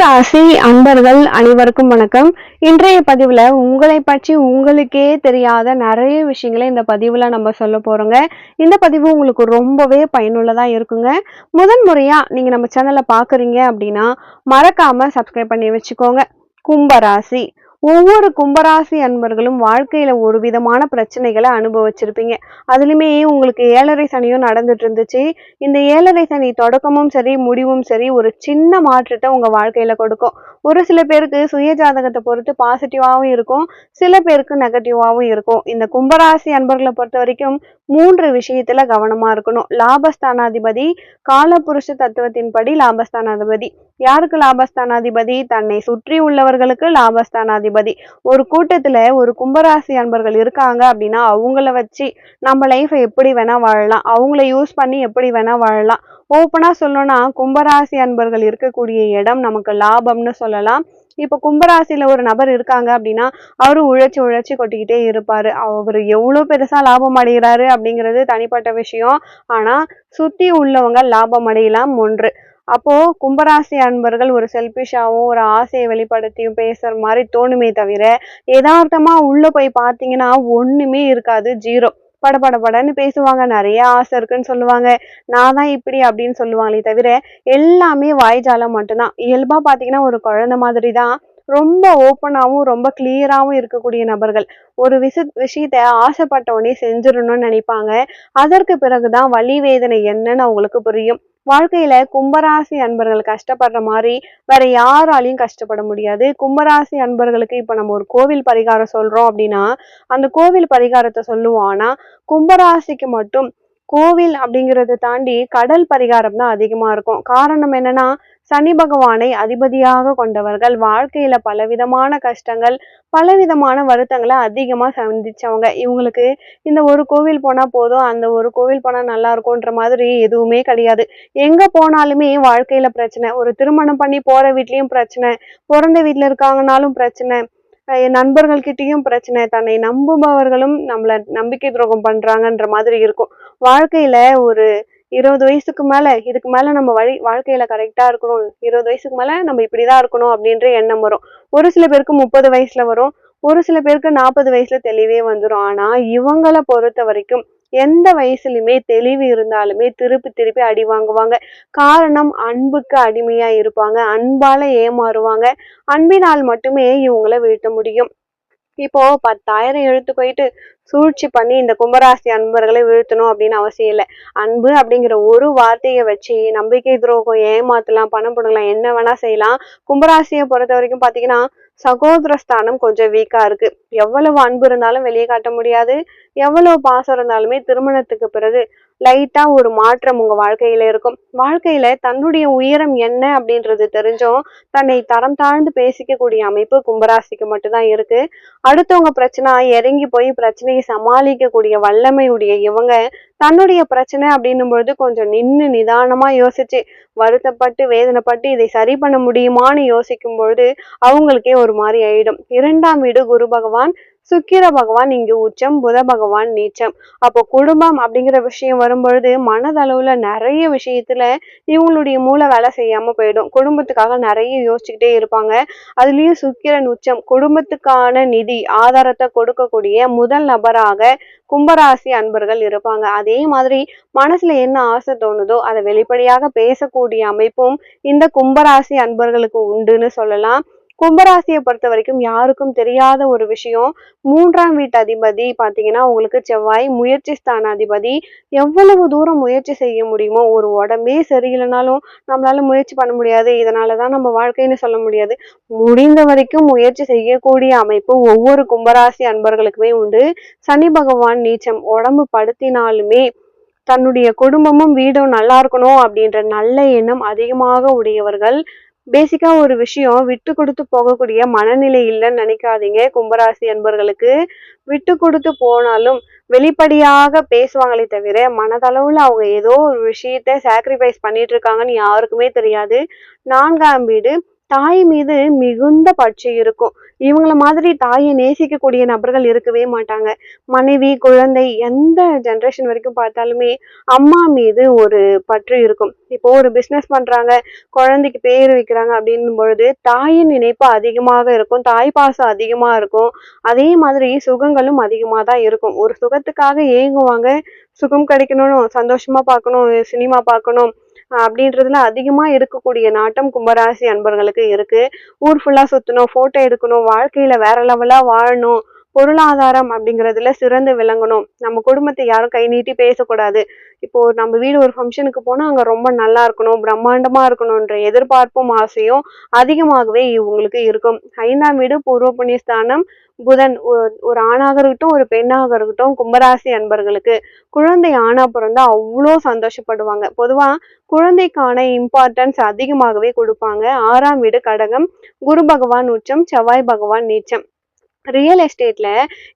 கும்பராசி அன்பர்கள் அனைவருக்கும் வணக்கம். இன்றைய பதிவில் உங்களை பற்றி உங்களுக்கே தெரியாத நிறைய விஷயங்களை இந்த பதிவில் நம்ம சொல்ல போகிறோங்க இந்த பதிவு உங்களுக்கு ரொம்பவே பயனுள்ளதாக இருக்குங்க. முதன் முறையாக நீங்கள் நம்ம சேனலை பார்க்குறீங்க அப்படின்னா மறக்காம சப்ஸ்கிரைப் பண்ணி வச்சுக்கோங்க. கும்பராசி. ஒவ்வொரு கும்பராசி அன்பர்களும் வாழ்க்கையில ஒரு விதமான பிரச்சனைகளை அனுபவிச்சிருப்பீங்க. அதுலயுமே உங்களுக்கு ஏழரை சனியும் நடந்துட்டு இருந்துச்சு. இந்த ஏழரை சனி தொடக்கமும் சரி முடிவும் சரி ஒரு சின்ன மாற்றத்தை உங்க வாழ்க்கையில கொடுக்கும். ஒரு சில பேருக்கு சுய ஜாதகத்தை பொறுத்து பாசிட்டிவாகவும் இருக்கும். சில பேருக்கு நெகட்டிவாகவும் இருக்கும். இந்த கும்பராசி அன்பர்களை பொறுத்த வரைக்கும் மூன்று விஷயத்துல கவனமா இருக்கணும். லாபஸ்தானாதிபதி காலபுருஷ தத்துவத்தின்படி லாபஸ்தானாதிபதி. யாருக்கு லாபஸ்தானாதிபதி? தன்னை சுற்றி உள்ளவர்களுக்கு லாபஸ்தானாதிபதி. ஒரு கூட்டத்துல ஒரு கும்பராசி அன்பர்கள் இருக்காங்க அப்படின்னா அவங்கள வச்சு நம்ம லைஃப்பை எப்படி வேணா வாழலாம். அவங்கள யூஸ் பண்ணி எப்படி வேணா வாழலாம். ஓப்பனா சொல்லணும்னா கும்பராசி அன்பர்கள் இருக்கக்கூடிய இடம் நமக்கு லாபம்னு சொல்லலாம். இப்போ கும்பராசியில் ஒரு நபர் இருக்காங்க அப்படின்னா அவர் உழைச்சி உழைச்சி கொட்டிக்கிட்டே இருப்பார். அவர் எவ்வளோ பெருசாக லாபம் அடைகிறாரு அப்படிங்கிறது தனிப்பட்ட விஷயம். ஆனால் சுற்றி உள்ளவங்க லாபம் அடையலாம் ஒன்று. அப்போ கும்பராசி அன்பர்கள் ஒரு செல்பிஷாவும் ஒரு ஆசையை வெளிப்படுத்தியும் பேசுற மாதிரி தோணுமே தவிர யதார்த்தமா உள்ள போய் பார்த்தீங்கன்னா ஒண்ணுமே இருக்காது. ஜீரோ. பட பட படன்னு பேசுவாங்க. நிறைய ஆசை இருக்குன்னு சொல்லுவாங்க. நான் தான் இப்படி அப்படின்னு சொல்லுவாங்களே தவிர எல்லாமே வாய்ஜாலம் மட்டும்தான். இயல்பா பாத்தீங்கன்னா ஒரு குழந்தை மாதிரி தான். ரொம்ப ஓப்பனாகவும் ரொம்ப கிளியராகவும் இருக்கக்கூடிய நபர்கள். ஒரு விசி விஷயத்த ஆசைப்பட்ட உடனே செஞ்சிடணும்னு நினைப்பாங்க. அதற்கு பிறகுதான் வலி வேதனை என்னன்னு அவங்களுக்கு புரியும். வாழ்க்கையில கும்பராசி அன்பர்கள் கஷ்டப்படுற மாதிரி வேற யாராலையும் கஷ்டப்பட முடியாது. கும்பராசி அன்பர்களுக்கு இப்ப நம்ம ஒரு கோவில் பரிகாரம் சொல்றோம் அப்படின்னா அந்த கோவில் பரிகாரத்தை சொல்லுவோம் ஆனா கும்பராசிக்கு மட்டும் கோவில் அப்படிங்கறத தாண்டி கடல் பரிகாரம் தான் அதிகமா இருக்கும். காரணம் என்னன்னா சனி பகவானை அதிபதியாக கொண்டவர்கள் வாழ்க்கையில பலவிதமான கஷ்டங்கள் பலவிதமான வருத்தங்களை அதிகமா சந்திச்சவங்க. இவங்களுக்கு இந்த ஒரு கோவில் போனா போதும் அந்த ஒரு கோவில் போனா நல்லா இருக்கும்ன்ற மாதிரி எதுவுமே கிடையாது. எங்க போனாலுமே வாழ்க்கையில பிரச்சனை. ஒரு திருமணம் பண்ணி போற வீட்லயும் பிரச்சனை பிறந்த வீட்டுல இருக்காங்கனாலும் பிரச்சனை அஹ் நண்பர்கள் கிட்டேயும் பிரச்சனை தன்னை நம்புபவர்களும் நம்மள நம்பிக்கை துரோகம் பண்றாங்கன்ற மாதிரி இருக்கும். வாழ்க்கையில ஒரு இருபது வயசுக்கு மேல இதுக்கு மேல நம்ம வழி வாழ்க்கையில கரெக்டா இருக்கணும். இருபது வயசுக்கு மேல நம்ம இப்படிதான் இருக்கணும் அப்படின்ற எண்ணம் வரும். ஒரு சில பேருக்கு முப்பது வயசுல வரும். ஒரு சில பேருக்கு நாற்பது வயசுல தெளிவே வந்துடும் ஆனா இவங்களை பொறுத்த வரைக்கும் எந்த வயசுலயுமே தெளிவு இருந்தாலுமே திருப்பி திருப்பி அடி வாங்குவாங்க. காரணம் அன்புக்கு அடிமையா இருப்பாங்க. அன்பால ஏமாறுவாங்க. அன்பினால் மட்டுமே இவங்களை வீழ்த்த முடியும். இப்போ பத்தாயிரம் எழுத்து போயிட்டு சூழ்ச்சி பண்ணி இந்த கும்பராசி அன்பர்களை வீழ்த்தணும் அப்படின்னு அவசியம் இல்லை. அன்பு அப்படிங்கிற ஒரு வார்த்தையை வச்சு நம்பிக்கை துரோகம் ஏமாத்தலாம் பணம் போடலாம் என்ன வேணா செய்யலாம். கும்பராசியை பொறுத்த வரைக்கும் பாத்தீங்கன்னா சகோதர ஸ்தானம் கொஞ்சம் வீக்கா இருக்கு. எவ்வளவு அன்பு இருந்தாலும் வெளியே காட்ட முடியாது. எவ்வளவு பாசம் இருந்தாலுமே திருமணத்துக்கு பிறகு லைட்டா ஒரு மாற்றம் உங்க வாழ்க்கையில இருக்கும். வாழ்க்கையில தன்னுடைய உயரம் என்ன அப்படின்றது தெரிஞ்சும் தன்னை தரம் தாழ்ந்து பேசிக்கக்கூடிய அமைப்பு கும்பராசிக்கு மட்டும்தான் இருக்கு. அடுத்தவங்க பிரச்சனை இறங்கி போய் பிரச்சனையை சமாளிக்கக்கூடிய வல்லமையுடைய இவங்க தன்னுடைய பிரச்சனை அப்படின்னும் பொழுது கொஞ்சம் நின்று நிதானமா யோசிச்சு வருத்தப்பட்டு வேதனைப்பட்டு இதை சரி பண்ண முடியுமான்னு யோசிக்கும் பொழுது அவங்களுக்கே ஒரு மாதிரி ஆயிடும். இரண்டாம் வீடு குரு பகவான் சுக்கிர பகவான் இங்கு உச்சம் புத பகவான் நீச்சம். அப்போ குடும்பம் அப்படிங்கிற விஷயம் வரும்பொழுது மனதளவுல நிறைய விஷயத்துல இவங்களுடைய மூளை வேலை செய்யாம போயிடும். குடும்பத்துக்காக நிறைய யோசிச்சுக்கிட்டே இருப்பாங்க. அதுலயும் சுக்கிரன் உச்சம். குடும்பத்துக்கான நிதி ஆதாரத்தை கொடுக்கக்கூடிய முதல் நபராக கும்பராசி அன்பர்கள் இருப்பாங்க. அதே மாதிரி மனசுல என்ன ஆசை தோணுதோ அதை வெளிப்படையாக பேசக்கூடிய அமைப்பும் இந்த கும்பராசி அன்பர்களுக்கு உண்டுன்னு சொல்லலாம். கும்பராசியை பொறுத்த வரைக்கும் யாருக்கும் தெரியாத ஒரு விஷயம். மூன்றாம் வீட்டு அதிபதி பார்த்தீங்கன்னா உங்களுக்கு செவ்வாய் முயற்சி ஸ்தான அதிபதி. எவ்வளவு தூரம் முயற்சி செய்ய முடியுமோ ஒரு உடம்பே சரியில்லைனாலும் நம்மளால முயற்சி பண்ண முடியாது. இதனாலதான் நம்ம வாழ்க்கைன்னு சொல்ல முடியாது. முடிந்த வரைக்கும் முயற்சி செய்யக்கூடிய அமைப்பு ஒவ்வொரு கும்பராசி அன்பர்களுக்குமே உண்டு. சனி பகவான் நீச்சம் உடம்பு படுத்தினாலுமே தன்னுடைய குடும்பமும் வீடும் நல்லா இருக்கணும் அப்படின்ற நல்ல எண்ணம் அதிகமாக உடையவர்கள். பேசிக்கா ஒரு விஷயம் விட்டு கொடுத்து போகக்கூடிய மனநிலை இல்லைன்னு நினைக்காதீங்க கும்பராசி அன்பர்களுக்கு. விட்டு கொடுத்து போனாலும் வெளிப்படையாக பேசுவாங்களே தவிர மனதளவுல அவங்க ஏதோ ஒரு விஷயத்த சாக்ரிஃபைஸ் பண்ணிட்டு இருக்காங்கன்னு யாருக்குமே தெரியாது. நான்காம் வீடு தாய் மீது மிகுந்த பட்சி இருக்கும். இவங்கள மாதிரி தாயை நேசிக்கக்கூடிய நபர்கள் இருக்கவே மாட்டாங்க. மனைவி குழந்தை எந்த ஜென்ரேஷன் வரைக்கும் பார்த்தாலுமே அம்மா மீது ஒரு பற்று இருக்கும். இப்போ ஒரு பிஸ்னஸ் பண்றாங்க குழந்தைக்கு பேர் வைக்கிறாங்க அப்படின்னும் பொழுது தாயின் நினைப்பு அதிகமாக இருக்கும் தாய் பாசம் அதிகமா இருக்கும். அதே மாதிரி சுகங்களும் அதிகமாக தான் இருக்கும். ஒரு சுகத்துக்காக ஏங்குவாங்க சுகம் கிடைக்கணும் சந்தோஷமா பார்க்கணும் சினிமா பார்க்கணும் அப்படின்றதுல அதிகமா இருக்கக்கூடிய நாட்டம் கும்பராசி அன்பர்களுக்கு இருக்கு. ஊர் ஃபுல்லா சுத்தணும் போட்டோ எடுக்கணும் வாழ்க்கையில வேற லெவலா வாழணும். பொருளாதாரம் அப்படிங்கிறதுல சிறந்து விளங்கணும். நம்ம குடும்பத்தை யாரும் கை நீட்டி பேசக்கூடாது. இப்போ நம்ம வீடு ஒரு ஃபங்க்ஷனுக்கு போனால் அங்கே ரொம்ப நல்லா இருக்கணும் பிரம்மாண்டமாக இருக்கணும்ன்ற எதிர்பார்ப்பும் ஆசையும் அதிகமாகவே இவங்களுக்கு இருக்கும். ஐந்தாம் வீடு பூர்வ புண்ணியஸ்தானம். புதன் ஒரு ஆணாக இருக்கட்டும் ஒரு பெண்ணாக இருக்கட்டும் கும்பராசி அன்பர்களுக்கு குழந்தை ஆணா பிறந்தா அவ்வளோ சந்தோஷப்படுவாங்க. பொதுவாக குழந்தைக்கான இம்பார்ட்டன்ஸ் அதிகமாகவே கொடுப்பாங்க. ஆறாம் வீடு கடகம். குரு பகவான் உச்சம் செவ்வாய் பகவான் நீச்சம். ரியல் எஸ்டேட்ல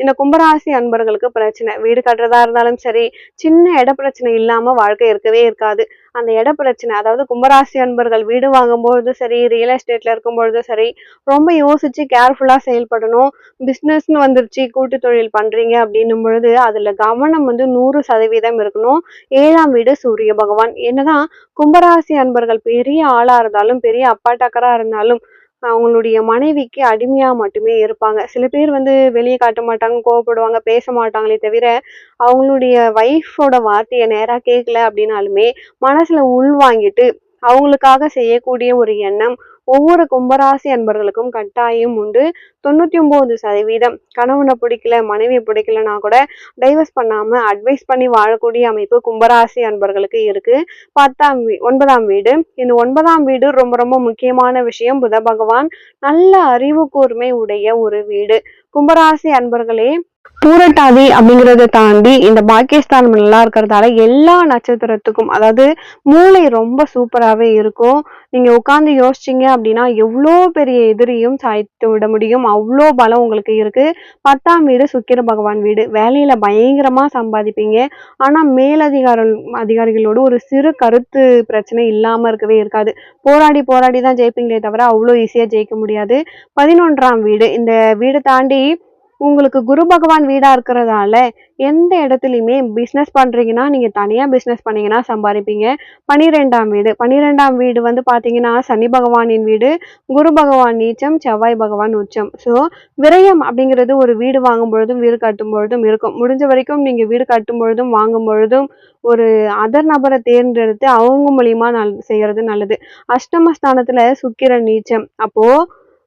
இந்த கும்பராசி அன்பர்களுக்கு பிரச்சனை. வீடு கட்டுறதா இருந்தாலும் சரி சின்ன இட பிரச்சனை இல்லாம வாழ்க்கை இருக்கவே இருக்காது. அந்த இட பிரச்சனை அதாவது கும்பராசி அன்பர்கள் வீடு வாங்கும்பொழுதும் சரி ரியல் எஸ்டேட்ல இருக்கும்பொழுதும் சரி ரொம்ப யோசிச்சு கேர்ஃபுல்லா செயல்படணும். பிஸ்னஸ்னு வந்துருச்சு கூட்டு தொழில் பண்றீங்க அப்படின்னும் பொழுது அதுல கவனம் வந்து நூறு சதவீதம் இருக்கணும். ஏழாம் வீடு சூரிய பகவான். என்னதான் கும்பராசி அன்பர்கள் பெரிய ஆளா இருந்தாலும் பெரிய அப்பாட்டக்கரா இருந்தாலும் அவங்களுடைய மனைவிக்கு அடிமையா மட்டுமே இருப்பாங்க. சில பேர் வந்து வெளியே காட்ட மாட்டாங்க கோவப்படுவாங்க பேச மாட்டாங்களே தவிர அவங்களுடைய ஒய்ஃபோட வார்த்தையை நேரா கேட்கல அப்படின்னாலுமே மனசுல உள்வாங்கிட்டு அவங்களுக்காக செய்யக்கூடிய ஒரு எண்ணம் ஒவ்வொரு கும்பராசி அன்பர்களுக்கும் கட்டாயம் உண்டு. தொண்ணூத்தி ஒன்பது சதவீதம். கணவனை பிடிக்கல மனைவியை பிடிக்கலனா கூட டைவர்ஸ் பண்ணாம அட்வைஸ் பண்ணி வாழக்கூடிய அமைப்பு கும்பராசி அன்பர்களுக்கு இருக்கு. பத்தாம் வீ ஒன்பதாம் வீடு. இந்த ஒன்பதாம் வீடு ரொம்ப ரொம்ப முக்கியமான விஷயம். புத பகவான் நல்ல அறிவு கூர்மை உடைய ஒரு வீடு. கும்பராசி அன்பர்களே பூரட்டாதி அப்படிங்கறத தாண்டி இந்த பாக்கியஸ்தானம் நல்லா இருக்கிறதால எல்லா நட்சத்திரத்துக்கும் அதாவது மூளை ரொம்ப சூப்பராகவே இருக்கும். நீங்க உட்காந்து யோசிச்சீங்க அப்படின்னா எவ்வளோ பெரிய எதிரியும் சாய்த்து விட முடியும். அவ்வளோ பலம் உங்களுக்கு இருக்கு. பத்தாம் வீடு சுக்கிர பகவான் வீடு. வேலையில பயங்கரமா சம்பாதிப்பீங்க. ஆனா மேலதிகார அதிகாரிகளோட ஒரு சிறு கருத்து பிரச்சனை இல்லாம இருக்கவே இருக்காது. போராடி போராடி தான் ஜெயிப்பீங்களே தவிர அவ்வளோ ஈஸியா ஜெயிக்க முடியாது. பதினொன்றாம் வீடு. இந்த வீடு தாண்டி உங்களுக்கு குரு பகவான் வீடாக இருக்கிறதால எந்த இடத்துலையுமே பிஸ்னஸ் பண்ணுறீங்கன்னா நீங்கள் தனியாக பிஸ்னஸ் பண்ணீங்கன்னா சம்பாதிப்பீங்க. பனிரெண்டாம் வீடு. பனிரெண்டாம் வீடு வந்து பார்த்தீங்கன்னா சனி பகவானின் வீடு குரு பகவான் நீச்சம் செவ்வாய் பகவான் உச்சம். ஸோ விரயம் அப்படிங்கிறது ஒரு வீடு வாங்கும் பொழுதும் வீடு கட்டும் பொழுதும் இருக்கும். முடிஞ்ச வரைக்கும் நீங்கள் வீடு கட்டும் பொழுதும் வாங்கும் பொழுதும் ஒரு அதர் நபரை தேர்ந்தெடுத்து அவங்க மூலியமாக நல் செய்கிறது நல்லது. அஷ்டமஸ்தானத்தில் சுக்கிரன் நீச்சம். அப்போது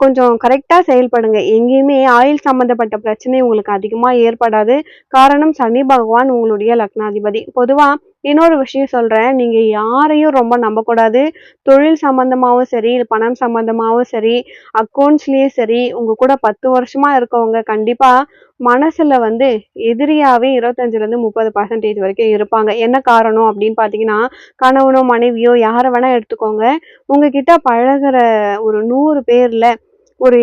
கொஞ்சம் கரெக்டாக செயல்படுங்க. எங்கேயுமே ஆயில் சம்மந்தப்பட்ட பிரச்சனை உங்களுக்கு அதிகமாக ஏற்படாது. காரணம் சனி பகவான் உங்களுடைய லக்னாதிபதி. பொதுவாக இன்னொரு விஷயம் சொல்கிறேன் நீங்கள் யாரையும் ரொம்ப நம்பக்கூடாது. தொழில் சம்மந்தமாகவும் சரி பணம் சம்மந்தமாகவும் சரி அக்கௌண்ட்ஸ்லேயும் சரி உங்கள் கூட பத்து வருஷமாக இருக்கவங்க கண்டிப்பாக மனசில் வந்து எதிரியாகவே இருபத்தஞ்சிலேருந்து முப்பது பர்சன்டேஜ் வரைக்கும் இருப்பாங்க. என்ன காரணம் அப்படின்னு பார்த்தீங்கன்னா கணவனோ மனைவியோ யாரை வேணால் எடுத்துக்கோங்க. உங்ககிட்ட பழகுற ஒரு நூறு பேரில் ஒரு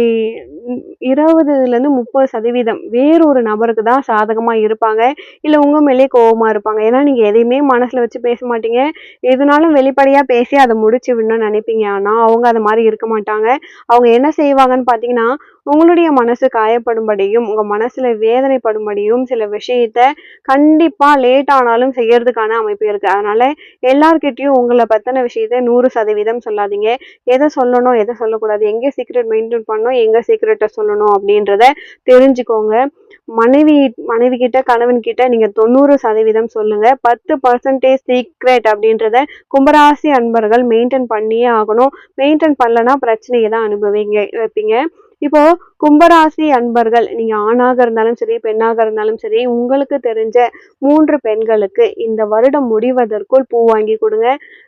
இருபதுல இருந்து முப்பது சதவீதம் வேறொரு நபருக்கு தான் சாதகமா இருப்பாங்க. இல்ல உங்க மேலே கோவமா இருப்பாங்க. ஏன்னா நீங்க எதையுமே மனசுல வச்சு பேச மாட்டீங்க. எதுனாலும் வெளிப்படையா பேசி அதை முடிச்சு விடணும்னு நினைப்பீங்க. ஆனா அவங்க அது மாதிரி இருக்க மாட்டாங்க. அவங்க என்ன செய்வாங்கன்னு பாத்தீங்கன்னா உங்களுடைய மனசு காயப்படும்படியும் உங்க மனசுல வேதனைப்படும்படியும் சில விஷயத்த கண்டிப்பா லேட் ஆனாலும் செய்யறதுக்கான அமைப்பு இருக்கு. அதனால எல்லார்கிட்டயும் உங்களை பத்தின விஷயத்த நூறு சதவீதம் சொல்லாதீங்க. எதை சொல்லணும் எதை சொல்லக்கூடாது எங்க சீக்ரெட் மெயின்டைன் பண்ணணும் எங்க கிட்ட சொல்லணும் அப்படின்றத தெரிஞ்சுக்கோங்க. மனைவி மனைவி கிட்ட கணவன் கிட்ட நீங்க தொண்ணூறு சதவீதம் சொல்லுங்க. பத்து பர்சன்டேஜ் சீக்ரெட் அப்படின்றத கும்பராசி அன்பர்கள் மெயின்டைன் பண்ணியே ஆகணும். மெயின்டைன் பண்ணலன்னா பிரச்சனையை தான் அனுபவிங்க வைப்பீங்க. இப்போ கும்பராசி அன்பர்கள் நீங்க ஆணாக இருந்தாலும் சரி பெண்ணாக இருந்தாலும் சரி உங்களுக்கு தெரிஞ்ச மூன்று பெண்களுக்கு இந்த வருடம் முடிவதற்குள் பூ வாங்கி கொடுங்க.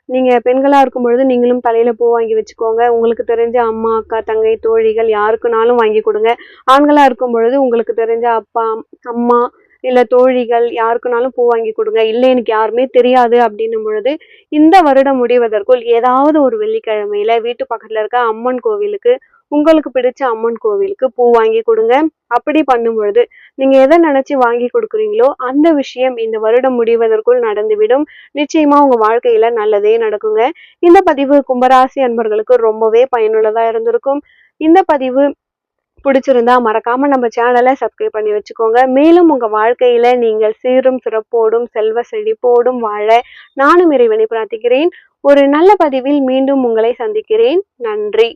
நீங்க பெண்களா இருக்கும் பொழுது நீங்களும் தலையில பூ வாங்கி வச்சுக்கோங்க. உங்களுக்கு தெரிஞ்ச அம்மா அக்கா தங்கை தோழிகள் யாருக்குனாலும் வாங்கி கொடுங்க. ஆண்களா இருக்கும் பொழுது உங்களுக்கு தெரிஞ்ச அப்பா அம்மா இல்ல தோழிகள் யாருக்குனாலும் பூ வாங்கி கொடுங்க. இல்லை எனக்கு யாருமே தெரியாது அப்படின்னும் பொழுது இந்த வருடம் முடிவதற்குள் ஏதாவது ஒரு வெள்ளிக்கிழமையில வீட்டு பக்கத்துல இருக்க அம்மன் கோவிலுக்கு உங்களுக்கு பிடிச்ச அம்மன் கோவிலுக்கு பூ வாங்கி கொடுங்க. அப்படி பண்ணும் பொழுது நீங்க எதை நினைச்சு வாங்கி கொடுக்குறீங்களோ அந்த விஷயம் இந்த வருடம் முடிவதற்குள் நடந்துவிடும். நிச்சயமா உங்க வாழ்க்கையில நல்லதே நடக்குங்க. இந்த பதிவு கும்பராசி அன்பர்களுக்கு ரொம்பவே பயனுள்ளதா இருந்திருக்கும். இந்த பதிவு பிடிச்சிருந்தா மறக்காம நம்ம சேனலை சப்ஸ்கிரைப் பண்ணி வச்சுக்கோங்க. மேலும் உங்க வாழ்க்கையில நீங்கள் சீரும் சிறப்போடும் செல்வ செழிப்போடும் வாழ நானும் இறைவனை பிரார்த்திக்கிறேன். ஒரு நல்ல பதிவில் மீண்டும் உங்களை சந்திக்கிறேன். நன்றி.